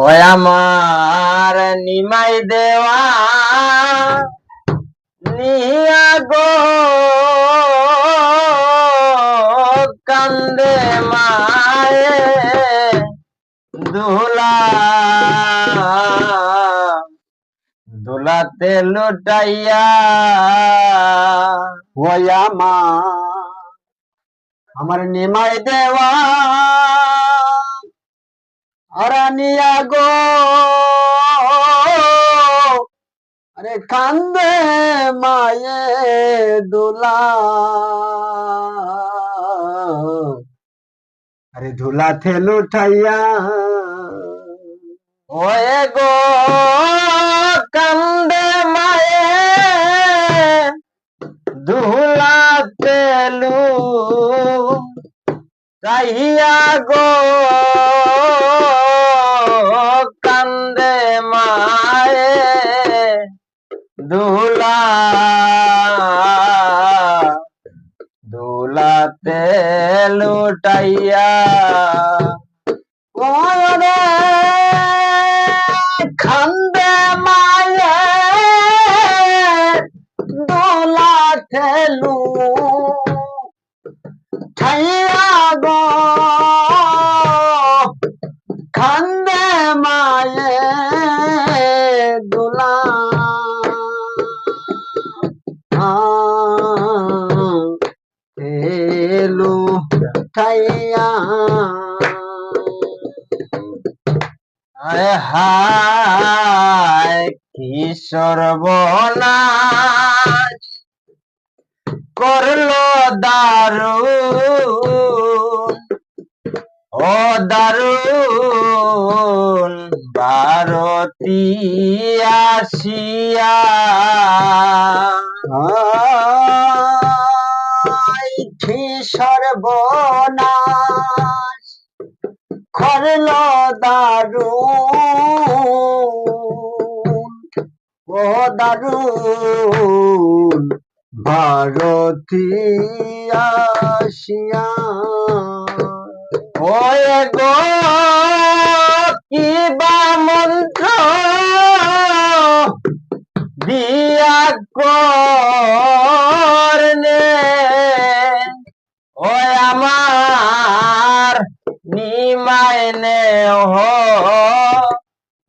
ওই আমার নিমাই দেওয়া নিয়া গো কান্দে মায়ে দুলা। দুলাতে লুটাইয়া ওই আমার আমার নিমাই দেওয়া আরানিয়া গো। আরে কান্দে মায়ে দোলা। আরে ধুলা থেলু ঠাইয়া। ওয়ে গো, কান্দে মায়ে। দুলা তেলু চাহিয়া গো। দুলাতে লুটাইয়া ওরে খান্দে মায়ে দোলা থেলু ঠাইয়া গো। খান্দে মায়ে আয় হায় কি সর্বনাশ করল দারু ও দারুণ ভারতী আসিয়া। কি সর্বনাশ করল দারুণ ও দারুণ ভারতী আসিয়া। ওয়ে গো কি বা মন্ত্র দিয়া করনে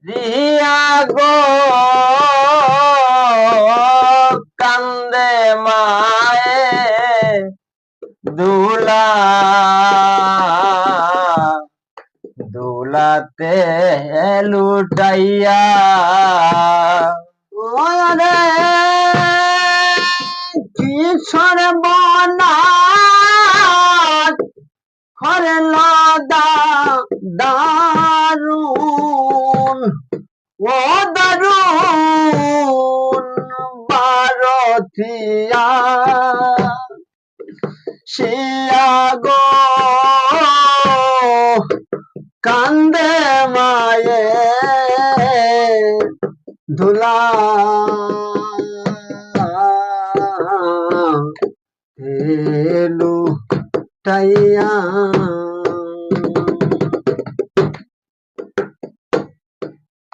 দিয়া গো কান্দে মায়ে দুলা। দুলাতে লুটাইয়া কি সর্বনাশ করল দা দারুণ ও দারুণ ভারতিয়া। শিয়া কান্দে মায়ে ধুলা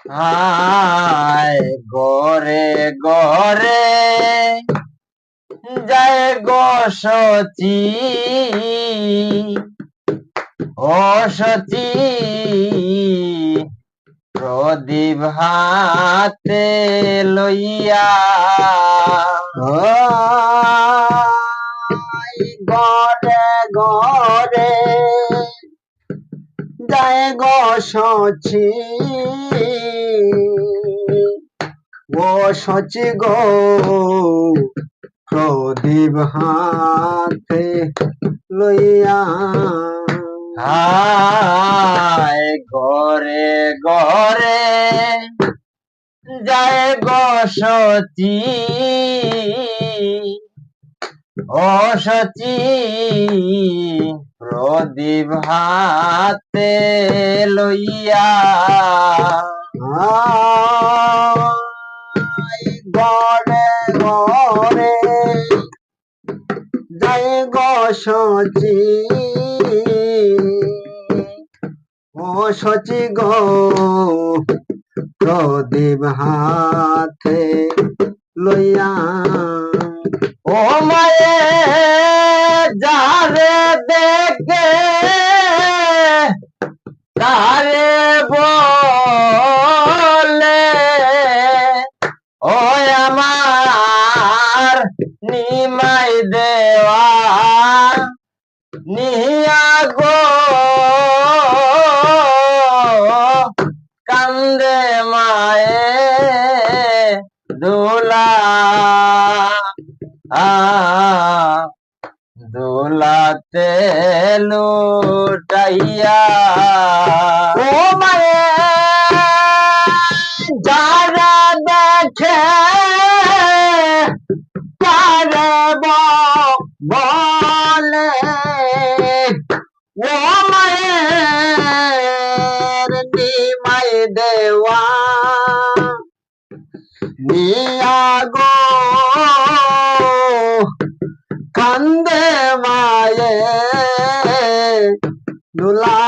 আয় গরে গরে যায় গো সচি। ও সচি, প্রদীপ হাতে লইয়া গরে গরে যায় গো সচি। সচি গো, প্রদীপ হাতে লইয়া হায় গরে গরে যায় গো সচি ও সচি প্রদীপ হাতে লইয়া গরে গরে যায় গো সচি ও সচি গো, প্রদীপ হাতে লইয়া। ও মায়ে, যারে দেখে, তারে লুটাইয়া ও মায়ে যারা দেখে তারে বলে ও মায়ের নিমাই দেওয়া নিয়া গো কান্দে মায়ে দুলা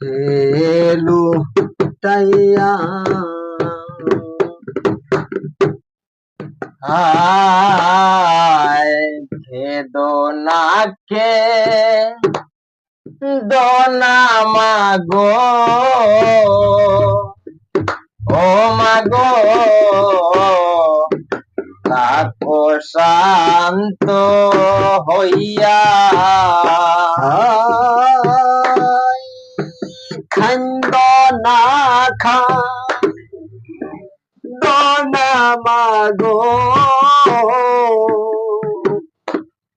হেলু টাইয়া আয় বেদনাকে দোনা মাগো ও মাগো তাকো শান্ত হইয়া খন্দ না খা দোনা মাগো।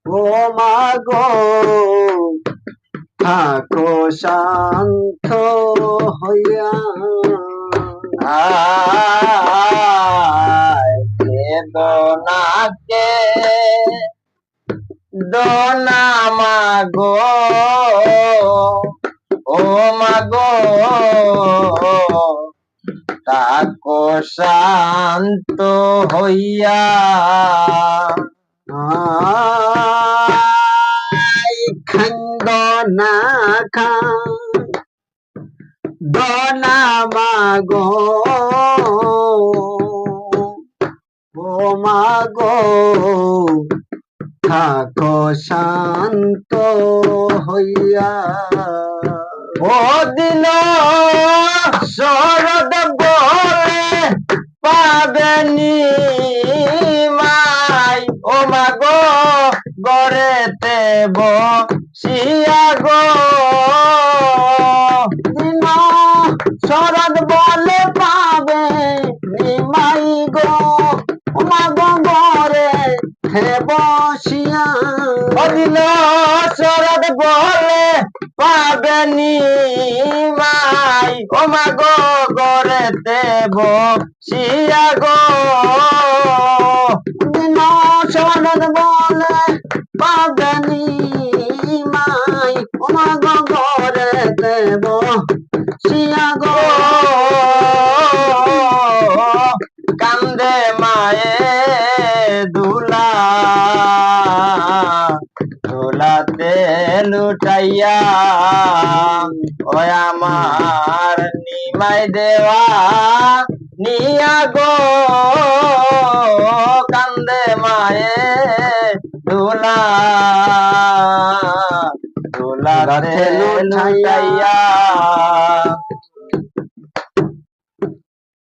ও মাগো থাকো শান্ত হইয়া। আয় মাগো। ও মাগো তাকো শান্ত হইয়া। না খা দোনা মাগো। ও মাগো থাকো শান্ত হইয়া। ও দিন শরদ বলে পাবেনি মাই। ও গড়ে দেব বসিয়া গো। বসিয়া অদিন শরদ বলে পাবেনি মাই? ও মাগো গড়েতে বসিয়া গো। দিন শরৎ বলে পাবে নিমাই মাগো গরে দেব সিয়া গো। লুটাইয়া ও আমার নিমাই দেওয়া নিয়া গো কান্দে মায়ে দুলা। দোলাতে লুটাইয়া